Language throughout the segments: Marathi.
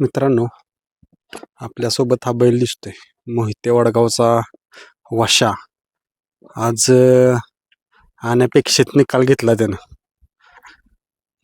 मित्रांनो आपल्यासोबत हा बैल दिसतोय. मोहिते वडगावचा वशा. आज अं, अनपेक्षित निकाल घेतला त्यानं.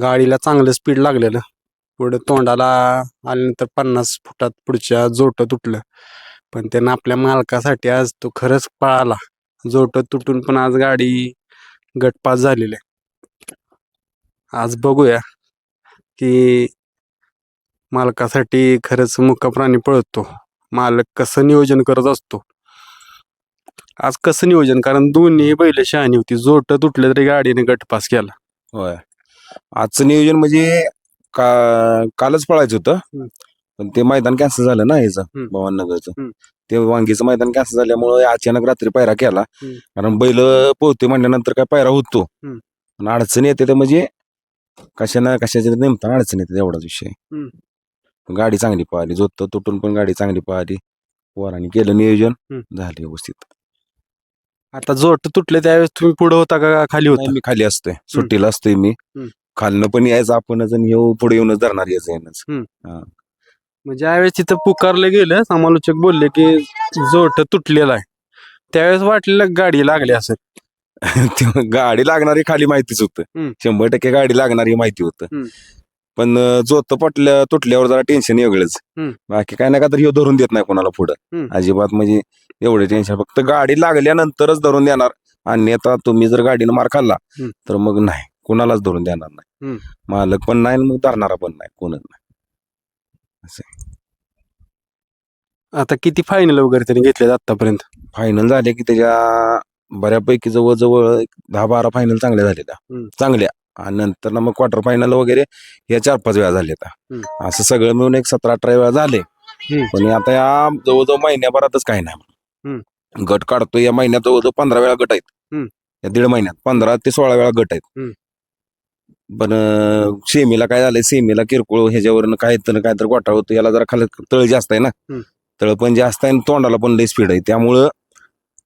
गाडीला चांगलं स्पीड लागलेलं. पुढे तोंडाला आल्यानंतर पन्नास फुटात पुढच्या जोट तुटलं. पण त्यानं आपल्या मालकासाठी आज तो खरंच पळाला. जोट तुटून पण आज गाडी गटपास झालेली आहे. आज बघूया की मालकासाठी खरंच मुका प्राणी पळतो. मालक कसं नियोजन करत असतो? आज कसं नियोजन? कारण दोन्ही बैल शहाणी होती. जोट तुटले तरी गाडीने गटपास केला. होय. आजचं नियोजन म्हणजे का कालच पळायचं होतं. पण ते मैदान कॅन्सल झालं ना हम्म. भवाननगरचं. ते वांगीचं मैदान कॅन्सल झाल्यामुळे अचानक रात्री पायरा केला. कारण बैल पोहते म्हणल्यानंतर काय पायरा होतो. अडचण येते ते म्हणजे कशाना कशाच्या नेमता अडचण येते एवढाच विषय. पण गाडी चांगली पळाली जोत तुटून पण गाडी चांगली पळाली पोरांनी केलं नियोजन. हम्म. झालं व्यवस्थित. आता जोट तुटले त्यावेळेस तुम्ही पुढे होता का खाली होता? मी खाली असतोय. सुट्टीला असतोय मी. हम्म. खालनं पण यायचं आपणच आणि येऊ पुढे येऊनच धरणार यायचं येणंच म्हणजे ज्यावेळेस तिथं पुकारलं गेलं समालोचक बोलले की जोट तुटलेला आहे. त्यावेळेस वाटलेलं गाडी लागली असेल. ते गाडी लागणारी खाली माहितीच होतं. हम्म. शंभर टक्के गाडी लागणारी माहिती होतं. हम्म. पण जोत पटल्या तुटल्यावर जरा टेन्शन वेगळंच. हम्म. बाकी काय नाही का तर ह्यो धरून देत नाही कोणाला पुढं. हम्म. अजिबात म्हणजे एवढे टेन्शन फक्त गाडी लागल्यानंतरच धरून देणार. अन्यथा तुम्ही जर गाडीनं मार खाल्ला हम्म. तर मग नाही. कोणालाच धरून देणार नाही. हम्म. मालक पण नाही आणि मग धरणारा पण नाही. कोणच नाही. आता किती फायनल वगैरे त्यांनी घेतले आतापर्यंत फायनल झाले की त्याच्या बऱ्यापैकी जवळजवळ एक दहा बारा फायनल चांगल्या झालेल्या हम्म. चांगल्या. आणि नंतर ना मग क्वार्टर फायनल वगैरे या चार पाच वेळा झाले हम्म. असं सगळं मिळून एक सतरा अठरा वेळा झाले. पण आता या जवळजवळ महिन्याभरातच काही नाही. गट काढतो या महिन्यात जवळजवळ पंधरा वेळा गट आहेत. या दीड महिन्यात पंधरा ते सोळा वेळा गट आहेत. पण सेमीला काय झालंय? सेमीला किरकोळ ह्याच्यावरनं काय तर काय तर घोटाळ होतो याला जरा खाली तळ जास्त आहे ना. तळ पण जास्त आहे आणि तोंडाला पण लई स्पीड आहे. त्यामुळं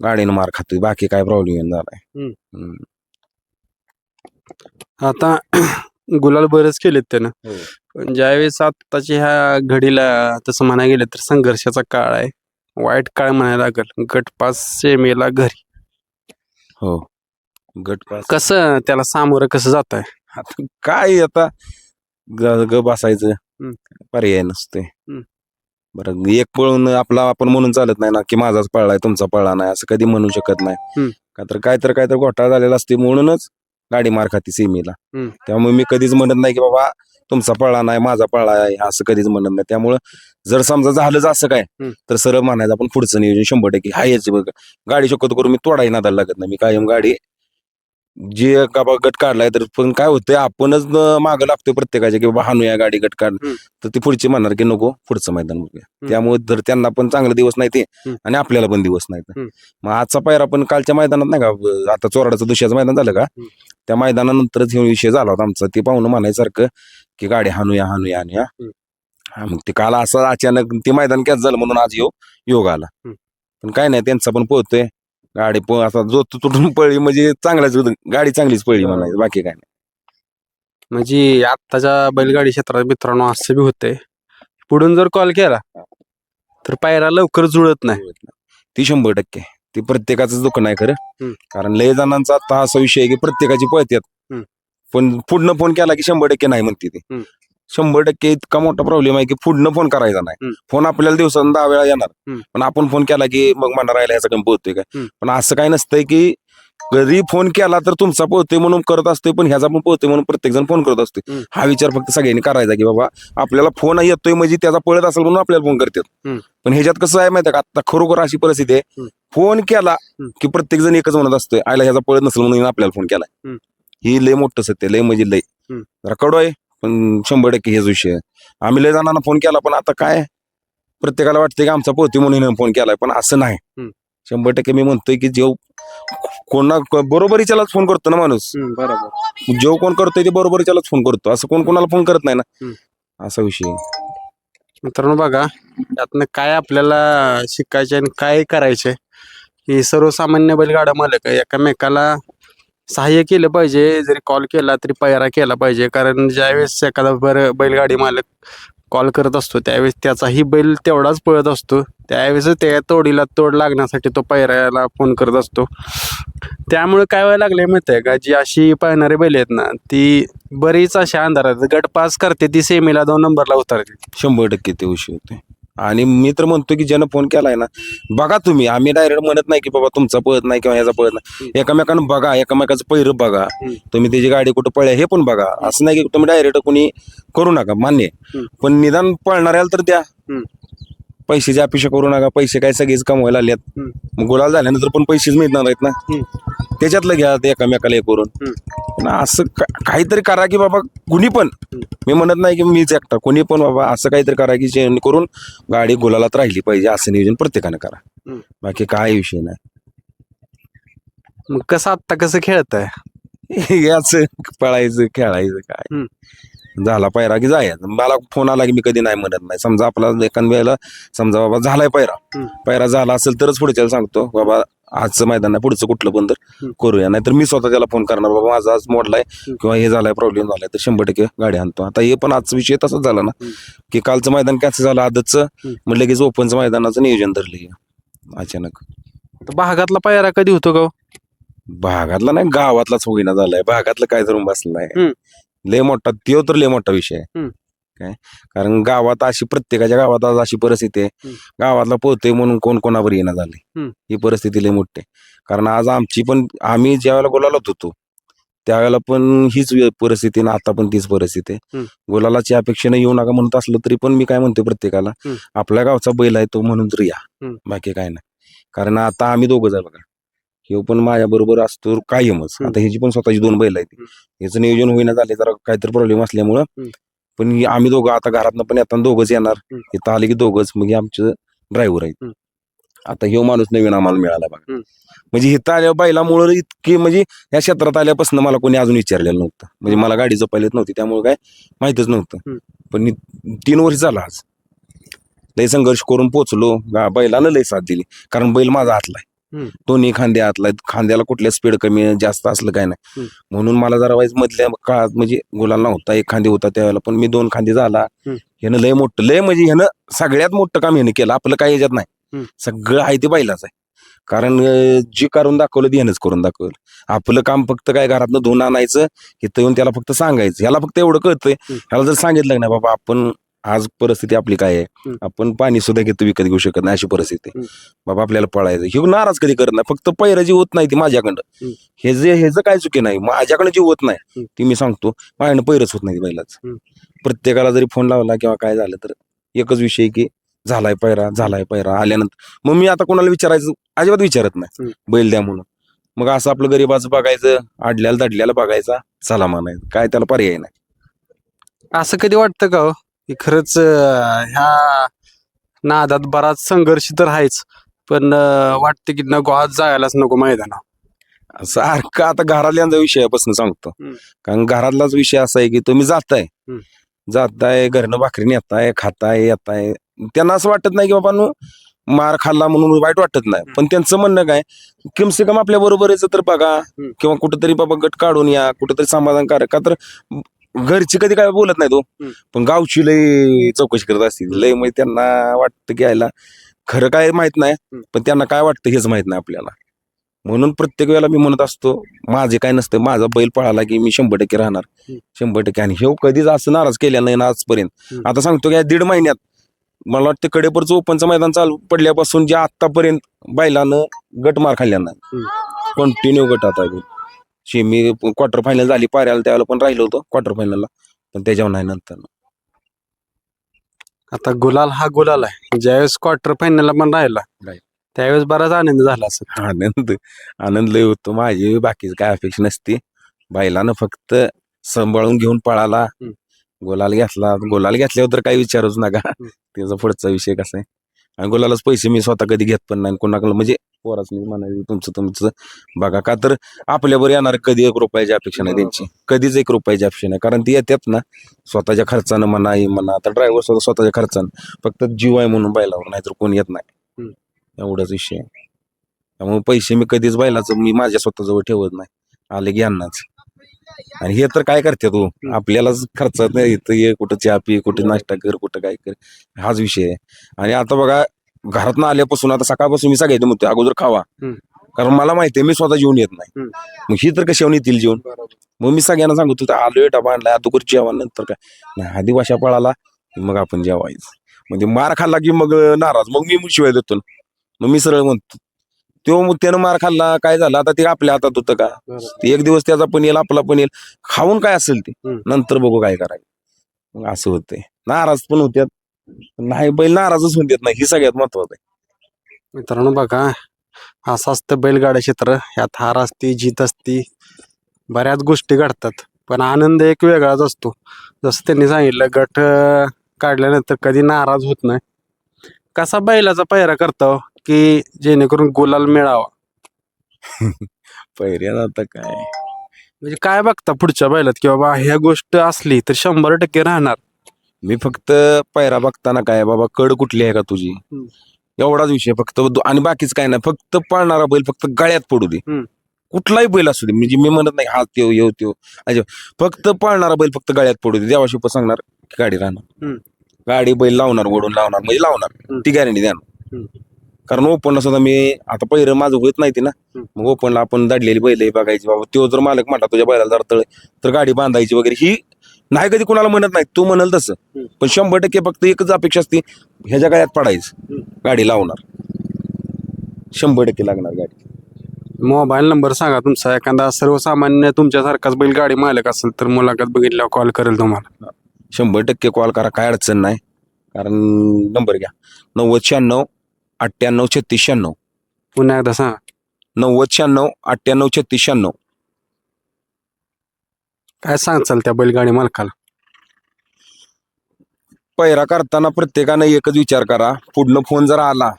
गाडीनं मार खातोय. बाकी काय प्रॉब्लेम झालाय. आता गुलाल बरेच केलेत त्यानं. हो. पण ज्यावेळेस आत्ताच्या ह्या घडीला तसं म्हणायला गेलं तर संघर्षाचा काळ आहे. वाईट काळ म्हणायला लागल. गटपास सेमीला घरी. हो. गट पास. कसं त्याला सामोरं कसं जात आहे आता काय आता? ग ग बसायचं. हम्म. पर्याय नसते हम्म. बरं एक पळून आपला आपण म्हणून चालत नाही ना की माझाच पळलाय तुमचा पळला नाही असं कधी म्हणू शकत नाही. हम्म. का तर काय तर काय तर घोटाळा झालेला असते म्हणूनच गाडी मार खाती सीमेला हम्म. त्यामुळे मी कधीच म्हणत नाही की बाबा तुमचा पळला नाही माझा पळला आहे असं कधीच म्हणत नाही त्यामुळं जर समजा झालंच असं काय हम्म. तर सरळ म्हणायचं आपण पुढचं नियोजन शंभर टक्के हाय याची बघ गाडी शक्यतो करून मी तोडाही नादायला लागत नाही मी कायम गाडी जे का बा गट काढलाय तर पण काय होतंय आपणच मागं लागतोय प्रत्येकाच्या की बाबा हाणूया गाडी गट काढ हम्म. तर ती पुढची म्हणणार की नको पुढचं मैदान बघूया. त्यामुळे तर त्यांना पण चांगले दिवस नाही ते हम्म. आणि आपल्याला पण दिवस नाहीत हम्म. मग आजचा पायरा पण कालच्या मैदानात नाही का आता चोराडाचं दुसऱ्याचं मैदान झालं का हम्म. त्या मैदानानंतरच हे विषय झाला होता आमचा. ते पाहुणं म्हणायसारखं की गाडी हाणूया हाणूया हाणूया. हा, मग ते काल असं अचानक ते मैदान कॅच झालं म्हणून आज योग योग आला. पण काय नाही त्यांचा पण पोहतोय. गाडी पो असा जो तुटून पळली म्हणजे चांगलाच गाडी चांगलीच पळली हो. म्हणायचं बाकी काय नाही. म्हणजे आत्ताच्या बैलगाडी क्षेत्रात मित्रांनो असं बी होतंय. पुढून जर कॉल केला तर पायरा लवकर जुळत नाही. ती शंभर टक्के. ती प्रत्येकाचं दुःख नाही खरं हम्म. कारण लय जणांचा आता असा विषय आहे की प्रत्येकाची पळत्यात हम्म. पण पुढनं फोन केला की शंभर टक्के नाही म्हणते ती हम्म. शंभर टक्के इतका मोठा प्रॉब्लेम आहे की पुढनं फोन करायचा नाही हम्म. फोन आपल्याला दिवसात दहा वेळा येणार हम्म. पण आपण फोन केला की मग म्हणणार राहिला ह्याचा कमी पोहतोय काय हम्म. पण असं काय नसतंय की घरी फोन केला तर तुमचा पोहतोय म्हणून करत असतोय पण ह्याचा पण पोहतोय म्हणून प्रत्येक जण फोन करत असतोय हम्म. हा विचार फक्त सगळ्यांनी करायचा की बाबा आपल्याला फोन येतोय म्हणजे त्याचा पळत असेल म्हणून आपल्याला फोन करतात हम्म. पण ह्याच्यात कसं आहे माहिती का आता खरोखर अशी परिस्थिती आहे हम्म. फोन केला. की प्रत्येक जण एकच म्हणत असतोय आयला ह्याचा पळत नसेल म्हणून आपल्याला फोन केलाय हम्म. ही लय मोठं सत्य लय म्हणजे लय हम्म. जरा कडू आहे पण शंभर टक्के हेच विषय आहे. आम्ही लय जणांना फोन केला पण आता काय प्रत्येकाला वाटतंय की आमचा पोहती म्हणून हिनं फोन केलाय पण असं नाही हम्म. शंभर टक्के मी म्हणतोय की जेव कोणा बरोबरीच्यालाच फोन करतो ना माणूस बरोबर जेव कोण करतोय ते बरोबरीच्यालाच फोन करतो असं कोण कोणाला फोन करत नाही ना. असा विषय आहे. मित्रांनो बघा यातनं काय आपल्याला शिकायचे आणि काय करायचे हे सर्वसामान्य बैलगाडा मालक आहे, एकामेकाला सहाय्य केलं पाहिजे. जरी कॉल केला तरी पायरा केला पाहिजे. कारण ज्यावेळेस एखादा बर बैलगाडी मालक कॉल करत असतो त्यावेळेस त्याचाही बैल तेवढाच पळत असतो. त्यावेळेस त्या तोडीला तोड लागण्यासाठी तो पायऱ्याला फोन करत असतो. त्यामुळे काय व्हायला लागले माहिती आहे का? जी अशी पाहणारी बैल आहेत ना ती बरीच अशा अंधारात गट पास करते. ती सेमीला दोन नंबरला उतरते. शंभर टक्के ते उशी होते आणि मी तर म्हणतो की ज्यानं फोन केलाय ना बघा तुम्ही. आम्ही डायरेक्ट म्हणत नाही की बाबा तुमचा पळत नाही किंवा ह्याचा पळत नाही. एकमेकांना बघा एकमेकाचं पैर बघा. तुम्ही त्याची गाडी कुठं पळल्या हे पण बघा. असं नाही की तुम्ही डायरेक्ट कोणी करू नका मान्य. पण निदान पळणाऱ्याला तर द्या. पैशाची अपेक्षा करू नका पैसे काय सगळेच कमवायला आलेत. मग गुलाल झाल्यानंतर पण पैसेच मिळणार आहेत ना. त्याच्यातलं घ्या ते एकामेकाला हे करून. पण असं का- काहीतरी करा की बाबा कुणी पण. मी म्हणत नाही की मीच एकटा कोणी पण बाबा असं काहीतरी करा की जेणेकरून गाडी गुलालात राहिली पाहिजे असं नियोजन प्रत्येकानं करा. हम्म. बाकी काय विषय नाही. मग कसं आत्ता कसं खेळत आहे याच पळायचं खेळायचं काय. झाला पायरा की जायचं मला फोन आला की मी कधी नाही म्हणत नाही समजा आपला एखाद वेळेला समजा बाबा झालाय पायरा. पायरा झाला असेल तरच पुढच्याला सांगतो बाबा आजचं मैदान नाही पुढचं कुठलं पण तर. करूया नाहीतर मी स्वतः त्याला फोन करणार बाबा माझा आज मोडलाय किंवा हे झालाय प्रॉब्लेम झालाय तर शंभर टक्के गाडी आणतो आता हे पण आजचा विषय तसाच झाला ना. की कालचं मैदान कॅन्सल झालं हम्म. मग लगेच ओपनचं मैदानाचं नियोजन धरलं अचानक भागातला पायरा कधी होतो का? भागातला नाही गावातलाच होईना झालाय भागातलं काय धरून बसलाय. लय मोठा त्यो तर लय मोठा विषय आहे हम्म. काय कारण गावात अशी प्रत्येकाच्या गावात आज अशी परिस्थिती आहे हम्म. गावातला पोहतोय म्हणून कोण कोणावर येणं झाले हम्म. ही परिस्थिती लय मोठी आहे कारण आज आमची पण आम्ही ज्या वेळेला गोलालात होतो त्यावेळेला पण हीच वे- परिस्थिती ना आता पण तीच परिस्थिती आहे हम्म. गोलालाची अपेक्षेने येऊ नका म्हणत असलं तरी पण मी काय म्हणतो प्रत्येकाला हम्म. आपल्या गावचा बैल आहे तो म्हणून तर या हम्म. बाकी काय नाही कारण आता आम्ही दोघं आहे बघा ह्यो पण माझ्या बरोबर असतो कायमच हम्म. आता ह्याची पण स्वतःची दोन बैल आहेत. ह्याचं नियोजन होईना झाले जरा काहीतरी प्रॉब्लेम असल्यामुळं हम्म. पण ही- आम्ही दोघं आता घरातनं पण येताना दोघंच येणार हम्म. इथं आले की दोघंच मग हे आमचे ड्रायव्हर आहेत हम्म. आता ह्यो माणूस नवीन आम्हाला मिळाला बघा हम्म. म्हणजे इथं आल्या बैलामुळं इतकी म्हणजे या क्षेत्रात आल्यापासून मला कोणी अजून विचारलेलं नव्हतं म्हणजे मला गाडी जपायला नव्हती त्यामुळे काय माहितच नव्हतं हम्म. पण इ- तीन वर्ष झाला आज लय संघर्ष करून पोचलो गा- बैलानं लय साथ दिली कारण बैल माझा हातला. आहे दोन्ही खांदे आहेत. खांद्याला कुठल्या स्पीड कमी जास्त असलं काय नाही. म्हणून मला जरा वाईज मधल्या काळात म्हणजे गुलाल नव्हता एक खांदे होता त्यावेळेला पण मी दोन खांदे झाला. ह्यानं लय मोठं लय म्हणजे ह्यानं सगळ्यात मोठं काम ह्यानं केलं आपलं काही याच्यात नाही. सगळं आहे ते बैलाच आहे कारण जे करून दाखवलं ते ह्यानंच करून दाखवलं आपलं काम फक्त काय घरातनं धुवून आणायचं इथं येऊन त्याला फक्त सांगायचं ह्याला फक्त एवढं कळतंय. ह्याला जर सांगितलं नाही बाबा आपण आज परिस्थिती आपली काय आहे. आपण पाणी सुद्धा घेतो विकत घेऊ शकत नाही अशी परिस्थिती. बाबा आपल्याला पळायचं. हे नाराज कधी करत नाही. फक्त पैराजी होत नाही ती माझ्याकडं. हे जे हे जे काय चुकी नाही माझ्याकडे जी होत नाही. ती मी सांगतो. माझ्याकडे पैरच होत नाही बैलाच. प्रत्येकाला जरी फोन लावला किंवा काय झालं तर एकच विषय की झालाय पैरा झालाय पैरा आल्यानंतर मग मी आता कोणाला विचारायचं? अजिबात विचारत नाही. बैल द्या म्हणून. मग असं आपलं गरीबाचं बघायचं आडल्याला दडल्याला बघायचा चला म्हणायचं. काय त्याला पर्याय नाही. असं कधी वाटतं का हो? की खरंच ह्या नादात बराच संघर्ष तर आहेच पण वाटतं की नको आज जायलाच नको मैदाना सारखं आता घरातल्यांचा विषयापासून सांगतो. कारण घरातलाच विषय असा आहे की तुम्ही जाताय. जाताय घरनं भाकरी नेताय खाताय येताय. त्यांना असं वाटत नाही की बाबा मार खाल्ला म्हणून वाईट वाटत नाही. पण त्यांचं म्हणणं काय कमसे कम आपल्या बरोबर तर बघा. किंवा कुठेतरी बाबा गट काढून या कुठेतरी समाधानकारक. का तर घरची कधी काय बोलत नाही तो. हम्म. पण गावची लय चौकशी करत असतील लय म्हणजे त्यांना वाटतं की यायला खरं काय माहीत नाही पण त्यांना काय वाटतं हेच माहीत नाही आपल्याला. म्हणून प्रत्येक वेळेला मी म्हणत असतो माझे काय नसतं माझा बैल पळाला की मी शंभर टक्के राहणार. हम्म. शंभर टक्के. आणि हे कधीच असं नाराज केलेलं नाही ना आजपर्यंत. हम्म. आता सांगतो की या दीड महिन्यात मला वाटतं कडेपरचं ओपनचं मैदान चालू पडल्यापासून जे आतापर्यंत बैलानं गट मार खाल्ल्यानं. कंटिन्यू गट आता. शेमी क्वार्टर फायनल झाली पाऱ्याला त्यावेळेला पण राहिलो होतो क्वार्टर फायनलला पण त्याच्यावर नाही नंतर. आता गुलाल हा गुलाल आहे. ज्यावेळेस क्वार्टर फायनलला पण राहिला Right. त्यावेळेस बराच आनंद झाला असं आनंद आनंद लय होतो. माझी बाकीच काय अपेक्षा नसती. बैलानं फक्त सांभाळून घेऊन पळाला. हम्म. गोलाल घेतला. गोलाल घेतल्यावर तर काही विचारूच नका. त्याचा पुढचा विषय कसा आहे? आणि गोलालाच पैसे मी स्वतः कधी घेत पण नाही. कोणाकडे म्हणजे पोराच मी म्हणायचं तुमचं तुमचं. बघा का तर आपल्यावर येणार कधी एक रुपयाची अपेक्षा नाही त्यांची. कधीच एक रुपयाची अपेक्षा नाही. कारण ती येतात ना स्वतःच्या खर्चानं म्हणा हे म्हणा आता ड्रायव्हर स्वतः स्वतःच्या खर्चानं. फक्त जीव आहे म्हणून बैलावर नाहीतर कोण येत नाही. एवढाच विषय. आहे. त्यामुळे पैसे मी कधीच बैलाचं मी माझ्या स्वतःजवळ ठेवत नाही. आले की यांनाच. आणि हे तर काय करते तू आपल्यालाच खर्चात नाही इथं ये कुठं चहा पी कुठं नाश्ता कर कुठं काय कर. हाच विषय आहे. आणि आता बघा घरातनं आल्यापासून आता सकाळपासून मी सगळ्याचे म्हणतो अगोदर खावा. कारण मला माहिती आहे मी स्वतः जेवण येत नाही. मग ही तर कशावर येतील जेवण? मग मी सगळ्यांना सांगतो तर आलोय डबा आणलाय आता जेवण नंतर काय? नाही आधी वाशा पळाला मग आपण जेवायचं. म्हणजे मार खाल्ला की मग नाराज. मग मी शिवाय देतो ना. मग मी सरळ म्हणतो. तो मग त्यानं मार खाल्ला काय झालं? आता ते आपल्या हातात होतं का? ते एक दिवस त्याचा पण येईल आपला पण येईल. खाऊन काय असेल ते. नंतर बघू काय करायचं. मग असं होतंय. नाराज पण होत्यात. नाही बैल नाराजच होऊन देत नाही. ही सगळ्यात महत्वाचं आहे. मित्रांनो बघा असं असतं बैलगाड्या क्षेत्र. यात हार असती जीत असती बऱ्याच गोष्टी घडतात. पण आनंद एक वेगळाच असतो. जसं त्यांनी सांगितलं गट अं, काढल्यानंतर कधी नाराज होत नाही. कसा बैलाचा पायरा करतो की जेणेकरून गुलाल मिळावा? पहिल्यात आता काय? म्हणजे काय बघता पुढच्या बैलात? की बाबा ह्या गोष्ट असली तर शंभर टक्के राहणार. मी फक्त पैरा बघताना काय बाबा कड कुठली आहे का तुझी. एवढाच विषय फक्त आणि बाकीच काय नाही फक्त पाळणारा बैल फक्त गळ्यात पडू दे. कुठलाही बैल असू दे म्हणजे मी म्हणत नाही हा त्यो येऊ त्यो अजिबात. फक्त पाळणारा बैल फक्त गळ्यात पडू दे देवाशिप सांगणार की गाडी राहणार. गाडी बैल लावणार ओढून लावणार म्हणजे लावणार. ती गॅरंटी द्या हम्म. कारण ओपनला सुद्धा मी आता पहिलं माझं होत नाही ती ना. मग ओपनला आपण दडलेली बैल बघायची बाबा तो जर मालक म्हणला तुझ्या बैलाला जर तर गाडी बांधायची वगैरे ही नाही कधी कोणाला म्हणत नाही. तू म्हणाल तसं. पण शंभर टक्के फक्त एकच अपेक्षा असते ह्याच्या गाड्यात पडायचं. गाडी लावणार. शंभर टक्के लागणार गाडी. मोबाईल नंबर सांगा तुमचा. एखादा सर्वसामान्य तुमच्यासारखाच बैलगाडी मालक असेल तर मुलाखत बघितल्यावर कॉल करेल तुम्हाला. शंभर टक्के कॉल करा. काय अडचण नाही. कारण नंबर घ्या. नव्वद शहाण्णव अठ्ठ्याण्णव छत्तीस शहाण्णव. पुन्हा एकदा सांगा. नव्वद शहाण्णव अठ्ठ्याण्णव छत्तीस शहाण्णव. काय सांगचाल त्या बैलगाडी मालकाला? पैरा करताना प्रत्येकानं एकच विचार करा. पुढनं फोन जर आला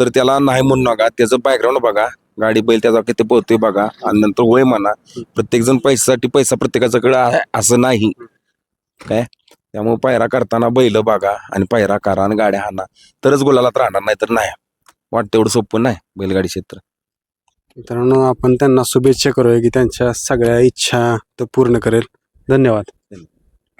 तर त्याला नाही म्हणू नका. त्याचं बॅकग्राऊंड बघा. गाडी बैल त्याचा किती पोहतोय बघा. आणि नंतर वय म्हणा. प्रत्येक जण पैशासाठी पैसा प्रत्येकाच्याकडे आहे. असं नाही. काय? त्यामुळे पायरा करताना बैल बघा आणि पायरा करा आणि गाड्या हाणा. तरच गुलालात राहणार नाही तर नाही. वाटतं एवढं सोपं नाही बैलगाडी क्षेत्र. मित्रांनो आपण त्यांना शुभेच्छा करूया की त्यांच्या सगळ्या इच्छा तो पूर्ण करेल. धन्यवाद.